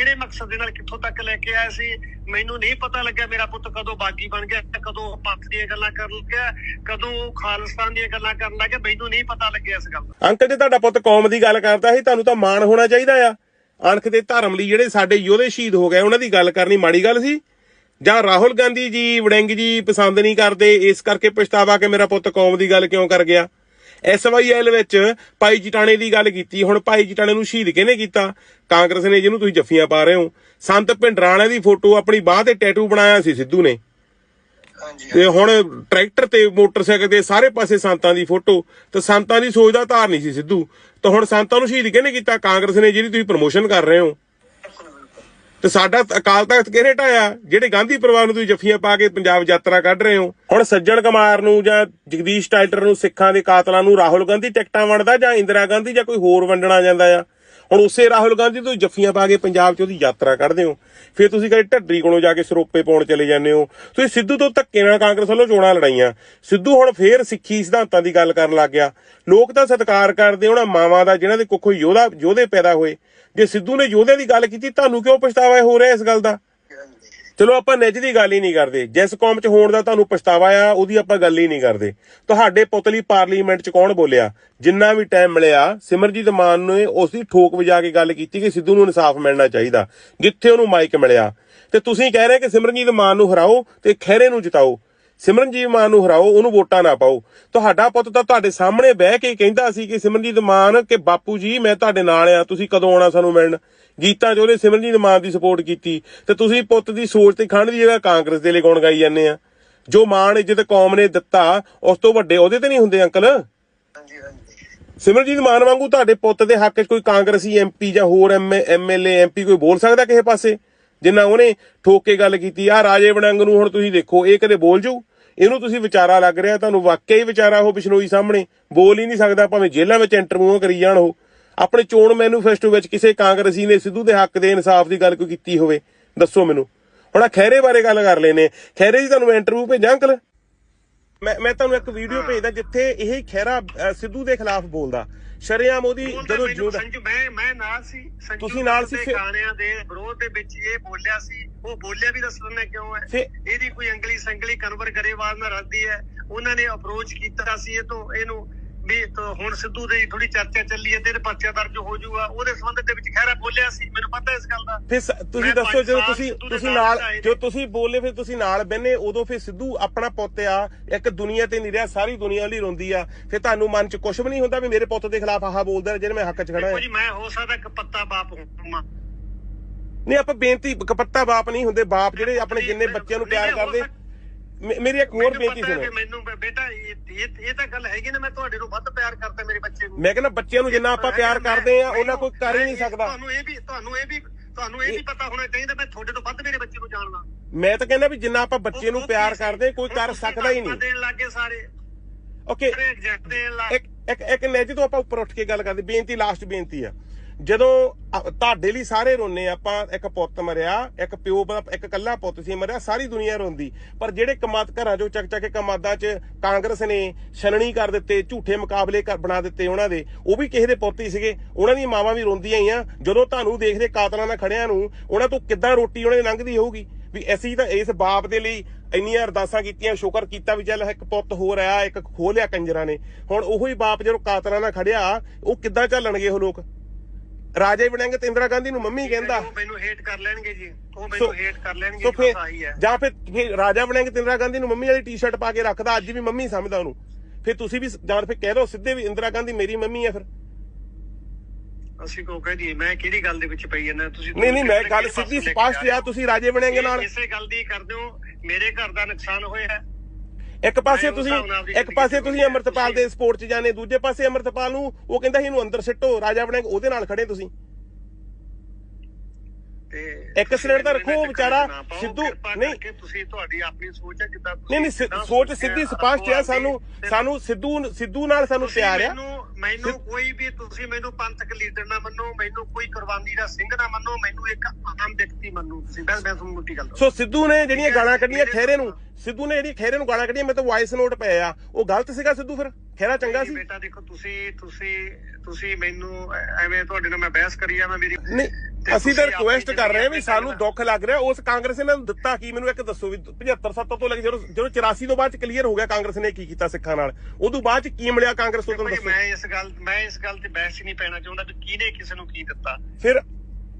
ਕਿਹੜੇ ਮਕਸਦ ਦੇ ਨਾਲ ਕਿੱਥੋਂ ਤੱਕ ਲੈ ਕੇ ਆਇਆ ਸੀ? ਮੈਨੂੰ ਨਹੀਂ ਪਤਾ ਲੱਗਿਆ ਮੇਰਾ ਪੁੱਤ ਕਦੋਂ ਬਾਗੀ ਬਣ ਗਿਆ, ਕਦੋਂ ਪੰਥ ਦੀਆਂ ਗੱਲਾਂ ਕਰਨ ਲੱਗਿਆ, ਕਦੋਂ ਖਾਲਿਸਤਾਨ ਦੀਆਂ ਗੱਲਾਂ ਕਰਨ ਲੱਗਿਆ, ਮੈਨੂੰ ਨਹੀਂ ਪਤਾ ਲੱਗਿਆ ਇਸ ਗੱਲ ਦਾ। ਅੰਕਲ ਜੇ ਤੁਹਾਡਾ ਪੁੱਤ ਕੌਮ ਦੀ ਗੱਲ ਕਰਦਾ ਸੀ, ਤੁਹਾਨੂੰ ਤਾਂ ਮਾਣ ਹੋਣਾ ਚਾਹੀਦਾ ਆ। ਅਣਖ ਦੇ ਧਰਮ ਲਈ ਜਿਹੜੇ ਸਾਡੇ ਯੋਧੇ ਸ਼ਹੀਦ ਹੋ ਗਏ, ਉਹਨਾਂ ਦੀ ਗੱਲ ਕਰਨੀ ਮਾੜੀ ਗੱਲ ਸੀ। ਜਾਂ ਰਾਹੁਲ ਗਾਂਧੀ ਜੀ, ਵੜਿੰਗ ਜੀ ਪਸੰਦ ਨਹੀਂ ਕਰਦੇ, ਇਸ ਕਰਕੇ ਪਛਤਾਵਾ ਕਿ ਮੇਰਾ ਪੁੱਤ ਕੌਮ ਦੀ ਗੱਲ ਕਿਉਂ ਕਰ ਗਿਆ? ਐਸਵਾਈਐਲ ਵਿੱਚ ਭਾਈ ਜਟਾਣੇ ਦੀ ਗੱਲ ਕੀਤੀ ਹੁਣ ਭਾਈ ਜਟਾਣੇ ਨੂੰ ਸ਼ਹੀਦ ਕਿਹਨੇ ਕੀਤਾ? ਕਾਂਗਰਸ ਨੇ ਜਿਹਨੂੰ ਤੁਸੀਂ ਜੱਫੀਆਂ ਪਾ ਰਹੇ ਹੋ। ਸੰਤ ਭਿੰਡਰਾਣੇ ਦੀ ਫੋਟੋ ਆਪਣੀ ਬਾਹ ਤੇ ਟੈਟੂ ਬਣਾਇਆ ਸੀ ਸਿੱਧੂ ਨੇ। ਹਾਂਜੀ ਤੇ ਹੁਣ ਟਰੈਕਟਰ ਤੇ ਮੋਟਰਸਾਈਕਲ ਤੇ ਸਾਰੇ ਪਾਸੇ ਸੰਤਾਂ ਦੀ ਫੋਟੋ ਤੇ ਸੰਤਾਂ ਦੀ ਸੋਚ ਦਾ ਧਾਰ ਨਹੀਂ ਸੀ ਸਿੱਧੂ। ਤਾਂ ਹੁਣ ਸੰਤਾਂ ਨੂੰ ਸ਼ਹੀਦ ਕਿਹਨੇ ਕੀਤਾ? ਕਾਂਗਰਸ ਨੇ ਜਿਹਦੀ ਤੁਸੀਂ ਪ੍ਰਮੋਸ਼ਨ ਕਰ ਰਹੇ ਹੋ। ਤੇ ਸਾਡਾ ਅਕਾਲ ਤਖਤ ਕਿਹਨੇ ਢਾਇਆ? ਜਿਹੜੇ ਗਾਂਧੀ ਪਰਿਵਾਰ ਨੂੰ ਤੁਸੀਂ ਜੱਫੀਆਂ ਪਾ ਕੇ ਪੰਜਾਬ ਯਾਤਰਾ ਕੱਢ ਰਹੇ ਹੋ। ਹੁਣ ਸੱਜਣ ਕੁਮਾਰ ਨੂੰ ਜਾਂ ਜਗਦੀਸ਼ ਟਾਈਟਰ ਨੂੰ, ਸਿੱਖਾਂ ਦੇ ਕਾਤਲਾਂ ਨੂੰ ਰਾਹੁਲ ਗਾਂਧੀ ਟਿਕਟਾਂ ਵੰਡਦਾ ਜਾਂ ਇੰਦਰਾ ਗਾਂਧੀ ਜਾਂ ਕੋਈ ਹੋਰ ਵੰਡਣਾ ਜਾਂਦਾ ਆ? ਹੁਣ ਉਸੇ ਰਾਹੁਲ ਗਾਂਧੀ ਤੋਂ ਜੱਫੀਆਂ ਪਾ ਕੇ ਪੰਜਾਬ 'ਚ ਉਹਦੀ ਯਾਤਰਾ ਕੱਢਦੇ ਹੋ। ਫਿਰ ਤੁਸੀਂ ਕਦੇ ਢੱਡਰੀ ਕੋਲੋਂ ਜਾ ਕੇ ਸਰੋਪੇ ਪਾਉਣ ਚਲੇ ਜਾਂਦੇ ਹੋ। ਤੁਸੀਂ ਸਿੱਧੂ ਤੋਂ ਧੱਕੇ ਨਾਲ ਕਾਂਗਰਸ ਵੱਲੋਂ ਚੋਣਾਂ ਲੜਾਈਆਂ। ਸਿੱਧੂ ਹੁਣ ਫੇਰ ਸਿੱਖੀ ਸਿਧਾਂਤਾਂ ਦੀ ਗੱਲ ਕਰਨ ਲੱਗ ਗਿਆ। ਲੋਕ ਤਾਂ ਸਤਿਕਾਰ ਕਰਦੇ ਉਹਨਾਂ ਮਾਵਾਂ ਦਾ ਜਿਨ੍ਹਾਂ ਦੇ ਕੁੱਖੋਂ ਯੋਧਾ ਯੋਧੇ ਪੈਦਾ ਹੋਏ। ਜੇ ਸਿੱਧੂ ਨੇ ਯੋਧਿਆਂ ਦੀ ਗੱਲ ਕੀਤੀ, ਤੁਹਾਨੂੰ ਕਿਉਂ ਪਛਤਾਵਾ ਹੋ ਰਿਹਾ ਇਸ ਗੱਲ ਦਾ? ਚਲੋ ਆਪਾਂ ਨਿੱਜ ਦੀ ਗੱਲ ਹੀ ਨਹੀਂ ਕਰਦੇ। ਜਿਸ ਕੌਮ 'ਚ ਹੋਣ ਦਾ ਤੁਹਾਨੂੰ ਪਛਤਾਵਾ ਆ, ਉਹਦੀ ਆਪਾਂ ਗੱਲ ਹੀ ਨਹੀਂ ਕਰਦੇ। ਤੁਹਾਡੇ ਪੁਤਲੀ ਪਾਰਲੀਮੈਂਟ 'ਚ ਕੌਣ ਬੋਲਿਆ? ਜਿੰਨਾ ਵੀ ਟਾਈਮ ਮਿਲਿਆ, ਸਿਮਰਜੀਤ ਮਾਨ ਨੇ ਉਸ ਦੀ ਠੋਕ ਵਜਾ ਕੇ ਗੱਲ ਕੀਤੀ ਕਿ ਸਿੱਧੂ ਨੂੰ ਇਨਸਾਫ ਮਿਲਣਾ ਚਾਹੀਦਾ। ਜਿੱਥੇ ਉਹਨੂੰ ਮਾਈਕ ਮਿਲਿਆ। ਤੇ ਤੁਸੀਂ ਕਹਿ ਰਹੇ ਕਿ ਸਿਮਰਜੀਤ ਮਾਨ ਨੂੰ ਹਰਾਓ ਤੇ ਖਹਿਰੇ ਨੂੰ ਜਿਤਾਓ। ਸਿਮਰਨਜੀਤ ਮਾਨ ਨੂੰ ਹਰਾਓ ਉਹਨੂੰ ਵੋਟਾਂ ਨਾ ਪਾਓ। ਤੁਹਾਡਾ ਪੁੱਤ ਤਾਂ ਤੁਹਾਡੇ ਸਾਹਮਣੇ ਬਹਿ ਕੇ ਕਹਿੰਦਾ ਸੀ ਕਿ ਸਿਮਰਨਜੀਤ ਮਾਨ ਕਿ ਬਾਪੂ ਜੀ ਮੈਂ ਤੁਹਾਡੇ ਨਾਲ ਆ ਤੁਸੀਂ ਕਦੋਂ ਆਉਣਾ ਸਾਨੂੰ ਮਿਲਣ? ਗੀਤਾਂ 'ਚ ਉਹਨੇ ਸਿਮਰਨਜੀਤ ਮਾਨ ਦੀ ਸਪੋਰਟ ਕੀਤੀ। ਤੇ ਤੁਸੀਂ ਪੁੱਤ ਦੀ ਸੋਚ ਤੇ ਖੰਡ ਦੀ ਜਗ੍ਹਾ ਕਾਂਗਰਸ ਦੇ ਲਈ ਗੁਣ ਗਾਈ ਜਾਂਦੇ ਆ। ਜੋ ਮਾਣ ਇੱਜ਼ਤ ਕੌਮ ਨੇ ਦਿੱਤਾ ਉਸ ਤੋਂ ਵੱਡੇ ਉਹਦੇ ਤੇ ਨਹੀਂ ਹੁੰਦੇ ਅੰਕਲ? ਹਾਂਜੀ ਹਾਂਜੀ। ਸਿਮਰਜੀਤ ਮਾਨ ਵਾਂਗੂ ਤੁਹਾਡੇ ਪੁੱਤ ਦੇ ਹੱਕ 'ਚ ਕੋਈ ਕਾਂਗਰਸੀ ਐਮਪੀ ਜਾਂ ਹੋਰ ਐਮਐਲਏ ਐਮਪੀ ਕੋਈ ਬੋਲ ਸਕਦਾ ਕਿਸੇ ਪਾਸੇ? ਜਿੰਨਾ ਉਹਨੇ ਠੋਕ ਕੇ ਗੱਲ ਕੀਤੀ ਆ ਰਾਜੇ ਵੜੰਗ ਨੂੰ ਹੁਣ ਤੁਸੀਂ ਦੇਖੋ, ਇਹ ਕਦੇ ਬੋਲ ਜੂ ਇਹਨੂੰ ਤੁਸੀਂ ਵਿਚਾਰਾ ਲੱਗ ਰਿਹਾ, ਤੁਹਾਨੂੰ ਵਾਕਿਆ ਵਿਚਾਰਾ ਉਹ ਬਿਸ਼ਨੋਈ ਸਾਹਮਣੇ ਬੋਲ ਹੀ ਨਹੀਂ ਸਕਦਾ, ਭਾਵੇਂ ਜੇਲ੍ਹਾਂ ਵਿੱਚ ਇੰਟਰਵਿਊ ਕਰੀ ਜਾਣ ਉਹ। ਆਪਣੇ ਚੋਣ ਮੈਨੂਫੈਸਟੋ ਵਿੱਚ ਕਿਸੇ ਕਾਂਗਰਸੀ ਨੇ ਸਿੱਧੂ ਦੇ ਹੱਕ ਦੇ ਇਨਸਾਫ ਦੀ ਗੱਲ ਕੋਈ ਕੀਤੀ ਹੋਵੇ, ਦੱਸੋ ਮੈਨੂੰ। ਹੁਣ ਆ ਖੈਰੇ ਬਾਰੇ ਗੱਲ ਕਰ ਲੈਨੇ ਖੈਰੇ ਜੀ ਤੁਹਾਨੂੰ ਇੰਟਰਵਿਊ ਭੇਜਾਂ ਅੰਕਲ? ਮੈਂ ਮੈਂ ਤੁਹਾਨੂੰ ਇੱਕ ਵੀਡੀਓ ਭੇਜਦਾ ਜਿੱਥੇ ਇਹ ਖੈਰਾ ਸਿੱਧੂ ਦੇ ਖਿਲਾਫ ਬੋਲਦਾ। ਸ਼ਰੇਆਮ ਉਹਦੀ ਉਹਦਾ ਜਦੋਂ ਜਿਉਂਦਾ ਸੰਜੂ ਮੈਂ ਮੈਂ ਨਾਲ ਸੀ। ਸੰਜੂ ਤੁਸੀਂ ਨਾਲ ਸੀ ਗਾਣਿਆਂ ਦੇ ਵਿਰੋਧ ਦੇ ਵਿੱਚ ਇਹ ਬੋਲਿਆ ਸੀ। ਉਹ ਬੋਲਿਆ ਵੀ ਦੱਸ ਦਿੰਦਾ ਕਿਉਂ ਹੈ? ਇਹਦੀ ਕੋਈ ਅੰਗਲੀ ਸੰਗਲੀ ਕਨਵਰ ਗਰੇਵਾਲ ਨਾਲ ਰਲਦੀ ਹੈ। ਉਹਨਾਂ ਨੇ ਅਪਰੋਚ ਕੀਤਾ ਸੀ ਇਹ ਤੋਂ ਇਹਨੂੰ ਵੀ ਹੁਣ ਸਿੱਧੂ ਦੀ ਥੋੜੀ ਚਰਚਾ ਚੱਲੀ ਹੈ ਤੇ ਪਰਚਾ ਦਰਜ ਹੋ ਜਾਊਗਾ। ਉਹਦੇ ਸੰਬੰਧ ਦੇ ਵਿੱਚ ਖੈਰਾ ਬੋਲਿਆ ਸੀ। ਮੈਨੂੰ ਪਤਾ ਇਸ ਗੱਲ ਦਾ। ਫਿਰ ਤੁਸੀਂ ਦੱਸੋ ਜਦੋਂ ਤੁਸੀਂ ਤੁਸੀਂ ਨਾਲ ਜੋ ਤੁਸੀਂ ਬੋਲੇ ਫਿਰ ਤੁਸੀਂ ਨਾਲ ਬੈਨੇ ਉਦੋਂ ਫਿਰ ਸਿੱਧੂ ਆਪਣਾ ਪੁੱਤ ਆ ਇੱਕ ਦੁਨੀਆ ਤੇ ਨਹੀਂ ਰਿਹਾ ਸਾਰੀ ਦੁਨੀਆ ਲਈ ਰੋਂਦੀ ਆ। ਫਿਰ ਤੁਹਾਨੂੰ ਮਨ 'ਚ ਕੁਝ ਵੀ ਨਹੀਂ ਹੁੰਦਾ ਵੀ ਮੇਰੇ ਪੁੱਤ ਦੇ ਖਿਲਾਫ ਆਹ ਬੋਲਦਾ ਜਿਹਨੇ ਮੈਂ ਹੱਕ 'ਚ ਖੜਾ ਹਾਂ ਜੀ ਮੈਂ ਹੋ ਸਕਦਾ ਇੱਕ ਪੱਤਾ ਬਾਪ ਹੋਵਾਂ। ਨਹੀਂ ਆਪਾਂ ਬੇਨਤੀ ਕਪੱਤਾ ਬਾਪ ਨਹੀਂ ਹੁੰਦੇ। ਬਾਪ ਜਿਹੜੇ ਆਪਣੇ ਜਿੰਨੇ ਬੱਚਿਆਂ ਨੂੰ ਪਿਆਰ ਕਰਦੇ ਮੇ- ਮੇਰੀ ਇੱਕ ਹੋਰ ਬੇਨਤੀ ਸੁਣੋ। ਮੈਨੂੰ ਬ- ਬੇਟਾ ਇਹ ਇਹ ਇਹ ਤਾਂ ਗੱਲ ਹੈਗੀ ਨਾ ਮੈਂ ਤੁਹਾਡੇ ਨੂੰ ਵੱਧ ਪਿਆਰ ਕਰਦਾ ਮੇਰੇ ਬੱਚੇ ਨੂੰ। ਮੈਂ ਕਹਿੰਦਾ ਬੱਚਿਆਂ ਨੂੰ ਜਿੰਨਾ ਆਪਾਂ ਪਿਆਰ ਕਰਦੇ ਆ ਉਹਨਾਂ ਕੋਈ ਕਰ ਹੀ ਨਹੀਂ ਸਕਦਾ। ਤੁਹਾਨੂੰ ਇਹ ਵੀ ਤੁਹਾਨੂੰ ਇਹ ਵੀ ਤੁਹਾਨੂੰ ਇਹ ਵੀ ਪਤਾ ਹੋਣਾ ਚਾਹੀਦਾ ਮੈਂ ਤੁਹਾਡੇ ਤੋਂ ਵੱਧ ਮੇਰੇ ਬੱਚੇ ਨੂੰ ਜਾਣਦਾ। ਮੈਂ ਤਾਂ ਕਹਿੰਦਾ ਵੀ ਜਿੰਨਾ ਆਪਾਂ ਬੱਚੇ ਨੂੰ ਪਿਆਰ ਕਰਦੇ ਕੋਈ ਕਰ ਸਕਦਾ ਹੀ ਨਹੀਂ। ਦੇਣ ਲੱਗੇ ਸਾਰੇ। ਓਕੇ। ਸਾਰੇ ਐਗਜ਼ੈਕਟ ਦੇਣ ਲੱਗ ਇੱਕ ਇੱਕ ਇੱਕ ਨੈਜ ਤੋਂ ਆਪਾਂ ਉੱਪਰ ਉੱਠ ਕੇ ਗੱਲ ਕਰਦੇ ਬੇਨਤੀ ਲਾਸਟ ਬੇਨਤੀ ਆ। ਜਦੋਂ ਤੁਹਾਡੇ ਲਈ ਸਾਰੇ ਰੋਨੇ ਆਪਾਂ ਇੱਕ ਪੁੱਤ ਮਰਿਆ, ਇੱਕ ਪਿਓ ਇੱਕ ਕੱਲਾ ਪੁੱਤ ਸੀ ਮਰਿਆ, ਸਾਰੀ ਦੁਨੀਆ ਰੋਂਦੀ। ਪਰ ਜਿਹੜੇ ਕਮਾਦ ਘਰਾਂ ਚੋਂ ਚੱਕ ਚੱਕ ਕੇ ਕਮਾਦਾਂ 'ਚ ਕਾਂਗਰਸ ਨੇ ਛਣਣੀ ਕਰ ਦਿੱਤੇ, ਝੂਠੇ ਮੁਕਾਬਲੇ ਕਰ- ਬਣਾ ਦਿੱਤੇ ਉਹਨਾਂ ਦੇ, ਉਹ ਵੀ ਕਿਸੇ ਦੇ ਪੁੱਤ ਹੀ ਸੀਗੇ। ਉਹਨਾਂ ਦੀਆਂ ਮਾਵਾਂ ਵੀ ਰੋਂਦੀਆਂ ਹੀ ਆ। ਜਦੋਂ ਤੁਹਾਨੂੰ ਦੇਖਦੇ ਕਾਤਲਾਂ ਨਾਲ ਖੜਿਆਂ ਨੂੰ, ਉਹਨਾਂ ਤੋਂ ਕਿੱਦਾਂ ਰੋਟੀ ਉਹਨਾਂ ਦੀ ਲੰਘਦੀ ਹੋਊਗੀ? ਵੀ ਅਸੀਂ ਤਾਂ ਇਸ ਬਾਪ ਦੇ ਲਈ ਇੰਨੀਆਂ ਅਰਦਾਸਾਂ ਕੀਤੀਆਂ, ਸ਼ੁਕਰ ਕੀਤਾ ਵੀ ਚੱਲ ਇੱਕ ਪੁੱਤ ਹੋ ਰਿਹਾ ਇੱਕ ਖੋਲਿਆ ਕੰਜਰਾਂ ਨੇ। ਹੁਣ ਉਹੋ ਬਾਪ ਜਦੋਂ ਕਾਤਲਾਂ ਨਾਲ ਖੜਿਆ, ਉਹ ਕਿੱਦਾਂ ਚੱਲਣਗੇ ਉਹ ਲੋਕ? ਰਾਜੇ ਬਣਾਂਗੇ ਤੇ ਇੰਦਰਾ ਗਾਂਧੀ ਨੂੰ ਮੰਮੀ ਕਹਿੰਦਾ। ਉਹ ਮੈਨੂੰ ਹੇਟ ਕਰ ਲੈਣਗੇ ਜੀ। ਉਹ ਮੈਨੂੰ ਹੇਟ ਕਰ ਲੈਣਗੇ ਬਸ ਆਹੀ ਹੈ। ਜਾਂ ਫਿਰ ਫਿਰ ਰਾਜਾ ਬਣਾਂਗੇ ਤੇ ਇੰਦਰਾ ਗਾਂਧੀ ਨੂੰ ਮੰਮੀ ਵਾਲੀ ਟੀ-ਸ਼ਰਟ ਪਾ ਕੇ ਰੱਖਦਾ ਅੱਜ ਵੀ ਮੰਮੀ ਸਮਝਦਾ ਉਹਨੂੰ। ਫਿਰ ਤੁਸੀਂ ਵੀ ਜਾਂ ਫਿਰ ਕਹਿ ਦੋ ਸਿੱਧੇ ਵੀ ਇੰਦਰਾ ਗਾਂਧੀ ਮੇਰੀ ਮੰਮੀ ਹੈ ਫਿਰ। ਅਸੀਂ ਕੋ ਕਹਿ ਦਈਏ? ਮੈਂ ਕਿਹੜੀ ਗੱਲ ਦੇ ਵਿੱਚ ਪਈ ਜਾਂਦਾ? ਤੁਸੀਂ ਨਹੀਂ ਨਹੀਂ ਮੈਂ ਗੱਲ ਸਿੱਧੀ ਸਪਸ਼ਟ ਆ ਤੁਸੀਂ ਰਾਜੇ ਬਣਾਂਗੇ ਨਾਲ। ਇਸੇ ਗੱਲ ਦੀ ਕਰਦੇ ਹੋ ਮੇਰੇ ਘਰ ਦਾ ਨੁਕਸਾਨ ਹੋਇਆ। ਇੱਕ ਪਾਸੇ ਤੁਸੀਂ ਇੱਕ ਪਾਸੇ ਤੁਸੀਂ ਅਮਰਤਪਾਲ ਦੇ ਸਪੋਰਟ 'ਚ ਜਾਣੇ ਦੂਜੇ ਪਾਸੇ ਅਮਰਤਪਾਲ ਨੂੰ ਉਹ ਕਹਿੰਦਾ ਸੀ ਇਹਨੂੰ ਅੰਦਰ ਸਿੱਟੋ ਰਾਜਾ ਬਣਾਂਗੇ ਉਹਦੇ ਨਾਲ ਖੜੇ ਤੁਸੀਂ। ਇੱਕ ਸਿਲੰਡਰ ਤਾਂ ਰੱਖੋ ਵਿਚਾਰਾ ਸਿੱਧੂ- ਨਹੀਂ। ਤੁਸੀਂ ਤੁਹਾਡੀ ਆਪਣੀ ਸੋਚ ਹੈ ਜਿੱਦਾਂ ਤੁਸੀਂ ਨਹੀਂ ਨਹੀਂ ਸੋਚ ਸਿੱਧੀ ਸਪਸ਼ਟ ਆਪਣੀ ਸਾਨੂੰ ਸਾਨੂੰ ਸਿੱਧੂ ਸਿੱਧੂ ਨਾਲ ਸਾਨੂੰ ਪਿਆਰ ਆ ਮੈਨੂੰ ਕੋਈ ਵੀ ਤੁਸੀਂ ਮੈਨੂੰ ਪੰਥਕ ਲੀਡਰ ਨਾ ਮੰਨੋ ਮੈਨੂੰ ਕੋਈ ਕੁਰਬਾਨੀ ਦਾ ਸਿੰਘ ਨਾ ਮੰਨੋ ਮੈਨੂੰ ਇੱਕ ਆਮ ਵਿਅਕਤੀ ਮੰਨੋ ਤੁਸੀਂ। ਬਸ ਮੈਂ ਤੁਹਾਨੂੰ ਮੁੱਟੀ ਗੱਲ। ਸੋ ਸਿੱਧੂ ਨੇ ਜਿਹੜੀਆਂ ਗਾਲਾਂ ਕੱਢੀਆਂ ਖੈਰੇ ਨੂੰ ਸਿੱਧੂ ਨੇ ਜਿਹੜੀ ਖੈਰੇ ਨੂੰ ਗਾਲਾਂ ਕੱਢੀਆਂ ਮੇਰੇ ਤੋਂ ਵਾਇਸ ਨੋਟ ਪਏ ਆ। ਉਹ ਗਲਤ ਸੀਗਾ ਸਿੱਧੂ ਫਿਰ? ਖਹਿਰਾ ਚੰਗਾ ਸੀ? ਬੇਟਾ ਦੇਖੋ ਤੁਸੀਂ ਤੁਸੀਂ ਤੁਸੀਂ ਮੈਨੂੰ ਐਵੇਂ ਤੁਹਾਡੇ ਨਾਲ ਮੈਂ ਬਹਿਸ ਕਰੀ ਜਾਵਾਂ ਮੇਰੀ ਨਹੀਂ ਅਸੀਂ ਤਾਂ ਰਿਕੁਐਸਟ ਕਰ ਰਹੇ ਹਾਂ ਵੀ ਸਾਨੂੰ ਦੁੱਖ ਲੱਗ ਰਿਹਾ ਉਸ ਕਾਂਗਰਸ ਨੇ ਨੂੰ ਦਿੱਤਾ ਕੀ? ਮੈਨੂੰ ਇੱਕ ਦੱਸੋ ਵੀ 75 70 ਤੋਂ ਲੈ ਕੇ ਜਦੋਂ ਜਦੋਂ 84 ਤੋਂ ਬਾਅਦ ਚ ਕਲੀਅਰ ਹੋ ਗਿਆ ਕਾਂਗਰਸ ਨੇ ਕੀ ਕੀਤਾ ਸਿੱਖਾਂ ਨਾਲ। ਉਦੋਂ ਬਾਅਦ ਚ ਕੀ ਮਿਲਿਆ ਕਾਂਗਰਸ ਤੋਂ ਤੁਹਾਨੂੰ ਦੱਸੋ? ਮੈਂ ਇਸ ਗੱਲ ਮੈਂ ਇਸ ਗੱਲ ਤੇ ਬਹਿਸ ਹੀ ਨਹੀਂ ਪੈਣਾ ਚਾਹੁੰਦਾ ਵੀ ਕਿਹਨੇ ਕਿਸੇ ਨੂੰ ਕੀ ਦਿੱਤਾ। ਫਿਰ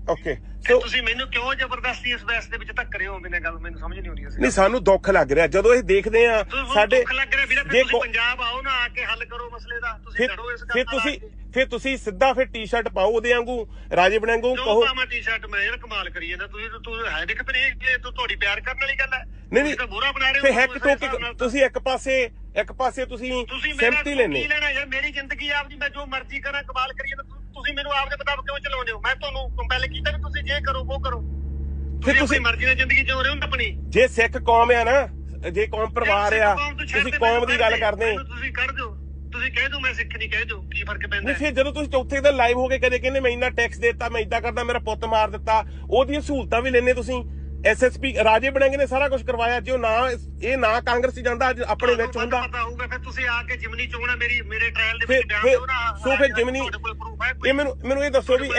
ਓਕੇ ਸੋ ਤੁਸੀਂ ਮੈਨੂੰ ਕਿਉਂ ਜ਼ਬਰਦਸਤੀ ਇਸ ਬਹਿਸ ਦੇ ਵਿੱਚ ਧੱਕ ਰਹੇ ਹੋ? ਮੈਨੂੰ ਗੱਲ ਮੈਨੂੰ ਸਮਝ ਨਹੀਂ ਆਉਂਦੀ ਨਹੀਂ ਸਾਨੂੰ ਦੁੱਖ ਲੱਗ ਰਿਹਾ। ਜਦੋਂ ਇਹ ਦੇਖਦੇ ਆ ਸਾਡੇ ਦੁੱਖ ਲੱਗ ਰਿਹਾ ਵੀਰੇ ਫਿਰ ਤੁਸੀਂ ਕੋ- ਪੰਜਾਬ ਆਓ ਨਾ ਆ ਕੇ ਹੱਲ ਕਰੋ ਮਸਲੇ ਦਾ? ਤੁਸੀਂ ਲੜੋ ਇਸ ਗੱਲ ਫਿਰ ਤੁਸੀਂ। ਫਿਰ ਤੁਸੀਂ ਸਿੱਧਾ ਫਿਰ ਟੀ-ਸ਼ਰਟ ਪਾਓ ਉਹਦੇ ਵਾਂਗੂ ਰਾਜੇ ਬਣਾਂਗੂ ਕਹੋ ਪਾਵਾਂ ਟੀ-ਸ਼ਰਟ ਮੈਂ ਯਾਰ ਕਮਾਲ ਕਰੀ ਜਾਂਦਾ ਤੁਸੀਂ ਤੂੰ ਹੈ ਦੇਖ ਪਰ ਇਹ ਤੂੰ ਤੁਹਾਡੀ ਪਿਆਰ ਕਰਨ ਵਾਲੀ ਗੱਲ ਹੈ। ਨਹੀਂ, ਨਹੀਂ। ਬੁਰਾ ਬਣਾ ਰਹੇ ਹੋ ਹੈਕ ਤੋਂ ਹਿਸਾਬ ਕਿ ਨਾਲ। ਤੁਸੀਂ ਇੱਕ ਪਾਸੇ ਇੱਕ ਪਾਸੇ ਤੁਸੀਂ ਸਹਿਮਤੀ ਲੈਣੇ ਲੈਣਾ ਯਾਰ ਮੇਰੀ ਜ਼ਿੰਦਗੀ ਆਪਦੀ ਮੈਂ ਜੋ ਮਰਜ਼ੀ ਕਰਾਂ ਕਮਾਲ ਤਾਂ ਤੁ- ਤੁਸੀਂ ਮੈਨੂੰ ਆਪਦੇ ਮੁਤਾਬਕ ਕਿਉਂ ਚਲਾਉਂਦੇ ਹੋ? ਮੈਂ ਤੁਹਾਨੂੰ ਕੰਪੈਲ ਕੀਤਾ ਵੀ ਤੁਸੀਂ ਜੇ ਕਰੋ ਉਹ ਕਰੋ। ਫਿਰ ਤੁਸੀਂ ਮਰਜ਼ੀ ਨਾਲ ਜ਼ਿੰਦਗੀ ਜਿਉ ਰਹੇ ਹੋ ਨਾ ਆਪਣੀ। ਜੇ ਸਿੱਖ ਕੌਮ ਆ ਨਾ ਜੇ ਕੌਮ ਪਰਿਵਾਰ ਆ ਤੁਸੀਂ ਕੌਮ ਦੀ ਗੱਲ ਕਰਦੇ ਤੁਸੀਂ ਕੱਢ ਦਿਓ। ਤੁਸੀਂ ਕਹਿ ਦਿਓ ਮੈਂ ਸਿੱਖ ਨਹੀਂ ਕਹਿ ਦਿਓ। ਕੀ ਫ਼ਰਕ ਪੈਂਦਾ ਨਹੀਂ? ਫਿਰ ਜਦੋਂ ਤੁਸੀਂ ਚੌਥੇ ਦਿਨ ਲਾਈਵ ਹੋ ਕੇ ਕਦੇ ਕਹਿੰਦੇ ਮੈਂ ਇੰਨਾ ਟੈਕਸ ਦਿੱਤਾ ਮੈਂ ਇਦਾਂ ਕਰਦਾ ਮੇਰਾ ਪੁੱਤ ਮਾਰ ਦਿੱਤਾ ਉਹਦੀਆਂ ਸਹੂਲਤਾਂ ਵੀ ਲੈਣੇ ਤੁਸੀਂ। ਐਸਐਸਪੀ ਰਾਜੇ ਬਣਾਂਗੇ ਨੇ ਸਾਰਾ ਕੁਝ ਕਰਵਾਇਆ। ਜੇ ਉਹ ਨਾ ਇਹ ਨਾ ਕਾਂਗਰਸ ਜਾਂਦਾ ਅੱਜ ਆਪਣੇ ਵਿੱਚ ਹੁੰਦਾ। ਪਤਾ ਹੋਊਗਾ ਫਿਰ ਤੁਸੀਂ ਆ ਕੇ ਜਿਮਨੀ ਚੋਣਾ ਮੇਰੀ ਮੇਰੇ ਟ੍ਰਾਇਲ ਦੇ ਫਿਰ ਵਿੱਚ ਬਿਆਨ ਫਿਰ ਦਿਓ ਨਾ। ਸੋ ਫਿਰ ਜਿਮਨੀ ਤੁਹਾਡੇ ਕੋਲ ਪ੍ਰੂਫ ਹੈ ਕੋਈ? ਇਹ ਮੈਨੂੰ ਮੈਨੂੰ ਇਹ ਦੱਸੋ ਵੀ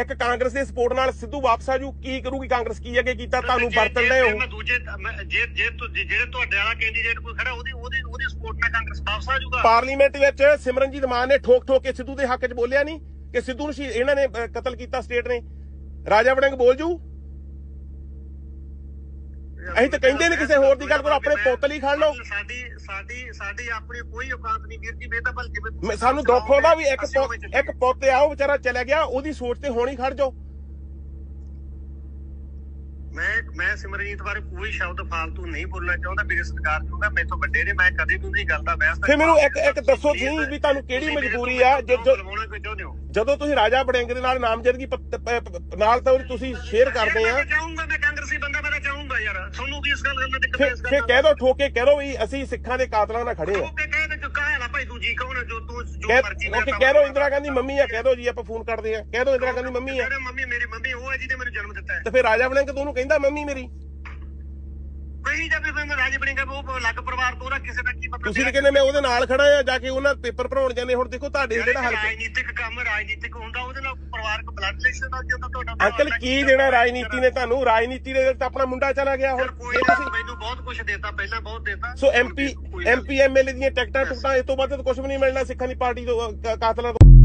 ਇੱਕ ਕਾਂਗਰਸ ਦੇ ਸਪੋਰਟ ਨਾਲ ਸਿੱਧੂ ਵਾਪਸ ਆਜੂ ਕੀ ਕਰੂਗੀ ਕਾਂਗਰਸ? ਕੀ ਅੱਗੇ ਕੀਤਾ? ਤੁਹਾਨੂੰ ਜੇ- ਵਰਤਣ ਜੇ- ਦੇ ਜੇ ਹੋ। ਮੈਂ ਦੂਜੇ ਮੈਂ- ਜੇ ਜੇ ਤੁ- ਜੇ- ਜਿਹੜੇ ਤੁਹਾਡੇ ਵਾਲਾ ਕੈਂਡੀਡੇਟ ਕੋਈ ਖੜਾ ਉਹਦੀ ਉਹਦੀ ਉਹਦੀ ਸਪੋਰਟ ਨਾਲ ਕਾਂਗਰਸ ਵਾਪਸ ਆ ਜਾਊਗਾ। ਪਾਰਲੀਮੈਂਟ ਵਿੱਚ ਸਿਮਰਨਜੀਤ ਮਾਨ ਨੇ ਠੋਕ ਠੋਕ ਕੇ ਸਿੱਧੂ ਦੇ ਹੱਕ 'ਚ ਬੋਲਿਆ ਨਹੀਂ ਕਿ ਸਿੱਧੂ ਨੂੰ ਇਹਨਾਂ ਨੇ ਕਤਲ ਕੀਤਾ ਸਟੇਟ ਨੇ। ਰਾਜਾ ਵੜਿੰਗ ਬੋਲ ਜੂ। ਅਸੀਂ ਤਾਂ ਕਹਿੰਦੇ ਨੀ ਕਿਸੇ ਹੋਰ ਦੀ ਗੱਲ ਕਰੋ, ਆਪਣੇ ਪੁੱਤ ਲਈ ਖੜ ਲਓ। ਸਾਡੀ ਸਾਡੀ ਸਾਡੀ ਆਪਣੀ ਕੋਈ ਔਕਾਤ ਨਹੀਂ ਵੀਰ ਜੀ ਬੇਤਾ ਬਲ ਜਿਵੇਂ ਮੈਂ- ਸਾਨੂੰ ਦੁੱਖ ਹੁੰਦਾ ਵੀ ਇੱਕ। ਇੱਕ ਪੁੱਤ ਆ ਉਹ ਵਿਚਾਰਾ ਚਲਾ ਗਿਆ ਉਹਦੀ ਸੋਚ ਤੇ ਹੋਣੀ ਖੜ ਜਾਓ ਮੈਂ ਮੈਂ ਸਿਮਰਜੀਤ ਬਾਰੇ ਕੋਈ ਸ਼ਬਦ ਫਾਲਤੂ ਨਹੀਂ ਬੋਲਣਾ ਚਾਹੁੰਦਾ ਮੇਰੇ ਸਰਕਾਰ ਚਾਹੁੰਦਾ ਮੈਥੋਂ ਵੱਡੇ ਨੇ ਮੈਂ ਕਦੇ ਵੀ ਉਹਦੀ ਗੱਲ ਦਾ ਬਹਿਸ ਫਿਰ ਮੈਨੂੰ ਇੱਕ ਇੱਕ ਦੱਸੋ ਜੀ ਵੀ ਤੁਹਾਨੂੰ ਕਿਹੜੀ ਮਜਬੂਰੀ ਆ ਜਦੋਂ ਤੁਸੀਂ ਰਾਜਾ ਵੜਿੰਗ ਦੇ ਨਾਲ ਨਾਮਜ਼ਦਗੀ ਨਾਲ ਤਾਂ ਤੁਸੀਂ ਸ਼ੇਅਰ ਕਰਦੇ ਆ ਇਸ ਗੱਲ ਨਾਲ ਦਿੱਕਤ ਹੈ ਫਿਰ ਇਸ ਫਿਰ ਗੱਲ ਕਹਿ ਦੋ ਠੋਕੇ ਕਹਿ ਦੋ ਵੀ ਅਸੀਂ ਸਿੱਖਾਂ ਦੇ ਕਾਤਲਾਂ ਨਾਲ ਖੜੇ ਆ ਉਹ ਕਹਿ ਦੇ ਚੁੱਕਾ ਹੈ ਨਾ ਭਾਈ? ਤੂੰ ਜੀ ਕਹੋ ਨਾ ਜੋ ਤੂੰ ਜੋ ਮਰਜ਼ੀ ਓਕੇ ਕਹਿ ਦੋ ਇੰਦਰਾ ਗਾਂਧੀ ਮੰਮੀ ਆ ਕਹਿ ਦੋ ਜੀ ਆਪਾਂ ਫੋਨ ਕਰਦੇ ਆ ਕਹਿ ਦੋ ਇੰਦਰਾ ਗਾਂਧੀ ਮੰਮੀ ਆ। ਮੰਮੀ ਮੇਰੀ ਮੰਮੀ ਉਹ ਹੈ ਜਿਹਨੇ ਮੈਨੂੰ ਜਨਮ ਦਿੱਤਾ ਹੈ। ਤੇ ਫਿਰ ਰਾਜਾ ਵੜਿੰਗ ਤੋਂ ਉਹਨੂੰ ਕਹਿੰਦਾ ਮੰਮੀ ਮੇਰੀ। ਕਹੀ ਜਾਂਦੇ ਫਿਰ ਮੈਂ ਰਾਜ ਬਣੇਗਾ ਉਹ ਅਲੱਗ ਪਰਿਵਾਰ ਤੋਂ ਉਹਦਾ ਕਿਸੇ ਦਾ ਕੀ ਮਤਲਬ ਤੁਸੀਂ ਤਾਂ ਕਹਿੰਦੇ ਮੈਂ ਉਹਦੇ ਨਾਲ ਖੜਾ ਆ ਜਾ ਕੇ ਉਹਨਾਂ ਪੇਪਰ ਭਰਾਉਣ ਜਾਂਦੇ ਹੁਣ ਦੇਖੋ ਤੁਹਾਡੇ ਜਿਹੜਾ ਹੱਲ ਰਾਜਨੀਤਿਕ ਕੰਮ ਰਾਜਨੀਤਿਕ ਹੁੰਦਾ ਉਹਦੇ ਨਾਲ ਪਰਿਵਾਰਕ ਬਲੱਡ ਰਿਲੇਸ਼ਨ ਦਾ ਜ਼ਿਆਦਾ ਤੁਹਾਡਾ ਅੰਕਲ ਕੀ ਦੇਣਾ ਰਾਜਨੀਤੀ ਨੇ ਤੁਹਾਨੂੰ? ਰਾਜਨੀਤੀ ਦੇ ਵਿੱਚ ਤਾਂ ਆਪਣਾ ਮੁੰਡਾ ਚਲਾ ਗਿਆ ਹੁਣ। ਮੈਨੂੰ ਬਹੁਤ ਕੁਝ ਦਿੱਤਾ ਪਹਿਲਾਂ ਬਹੁਤ ਦਿੱਤਾ। ਸੋ ਐਮਪੀ ਐਮਪੀ ਐਮਐਲਏ ਦੀਆਂ ਟਿਕਟਾਂ ਟੁਕਟਾਂ ਇਸ ਤੋਂ ਵੱਧ ਤਾਂ ਕੁਝ ਵੀ ਨਹੀਂ ਮਿਲਣਾ ਸਿੱਖਾਂ ਦੀ ਪਾਰਟੀ ਤੋਂ ਕਾਤਲਾਂ ਤੋਂ।